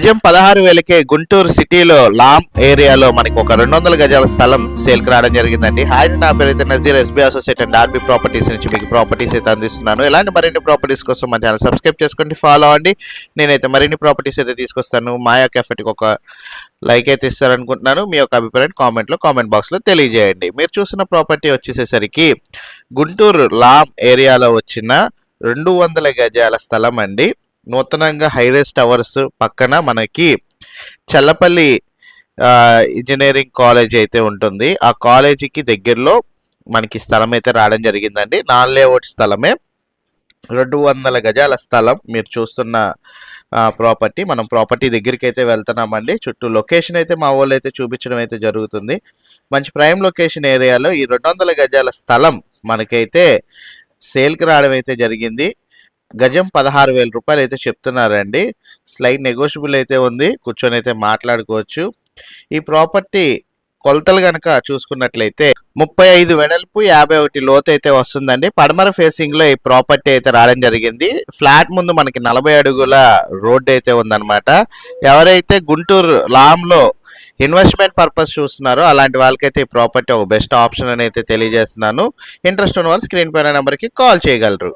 గజం పదహారు వేలకే గుంటూరు సిటీలో లామ్ ఏరియాలో మనకి ఒక రెండు వందల గజాల స్థలం సేల్కి రావడం జరిగిందండి. హాయ్ నా పేరు అయితే Nazir SB associate and RB properties నుంచి మీకు ప్రాపర్టీస్ అయితే అందిస్తున్నాను. ఇలాంటి మరిన్ని ప్రాపర్టీస్ కోసం మా ఛానల్ సబ్స్క్రైబ్ చేసుకోండి ఫాలో అవ్వండి. నేనైతే మరిన్ని ప్రాపర్టీస్ అయితే తీసుకొస్తాను. మాయా కెఫెట్కి ఒక లైక్ అయితే ఇస్తారనుకుంటున్నాను. మీ యొక్క అభిప్రాయం కామెంట్లో కామెంట్ బాక్స్లో తెలియజేయండి. మీరు చూసిన ప్రాపర్టీ వచ్చేసేసరికి గుంటూరు లామ్ ఏరియాలో వచ్చిన రెండు వందల గజాల స్థలం అండి. నూతనంగా హైరేస్ టవర్స్ పక్కన మనకి చల్లపల్లి ఇంజనీరింగ్ కాలేజ్ అయితే ఉంటుంది. ఆ కాలేజీకి దగ్గరలో మనకి స్థలం అయితే రావడం జరిగిందండి. నాన్ లేఅవుట్ స్థలమే. రెండు వందల గజాల స్థలం మీరు చూస్తున్న ప్రాపర్టీ. మనం ప్రాపర్టీ దగ్గరికి అయితే వెళ్తున్నామండి. చుట్టూ లొకేషన్ అయితే మా వాళ్ళు అయితే చూపించడం అయితే జరుగుతుంది. మంచి ప్రైమ్ లొకేషన్ ఏరియాలో ఈ రెండు వందల గజాల స్థలం మనకైతే సేల్కి రావడం అయితే జరిగింది. గజం పదహారు వేల రూపాయలు అయితే చెప్తున్నారండి. స్లైడ్ నెగోషియబుల్ అయితే ఉంది. కూర్చొని అయితే మాట్లాడుకోవచ్చు. ఈ ప్రాపర్టీ కొలతలు కనుక చూసుకున్నట్లయితే ముప్పై ఐదు వెడల్పు యాభై ఒకటి లోతు అయితే వస్తుందండి. పడమర ఫేసింగ్లో ఈ ప్రాపర్టీ అయితే రావడం జరిగింది. ఫ్లాట్ ముందు మనకి నలభై అడుగుల రోడ్డు అయితే ఉందన్నమాట. ఎవరైతే గుంటూరు లామ్లో ఇన్వెస్ట్మెంట్ పర్పస్ చూస్తున్నారో అలాంటి వాళ్ళకైతే ఈ ప్రాపర్టీ ఒక బెస్ట్ ఆప్షన్ అని అయితే తెలియజేస్తున్నాను. ఇంట్రెస్ట్ ఉన్న వాళ్ళు స్క్రీన్ పైన నెంబర్కి కాల్ చేయగలరు.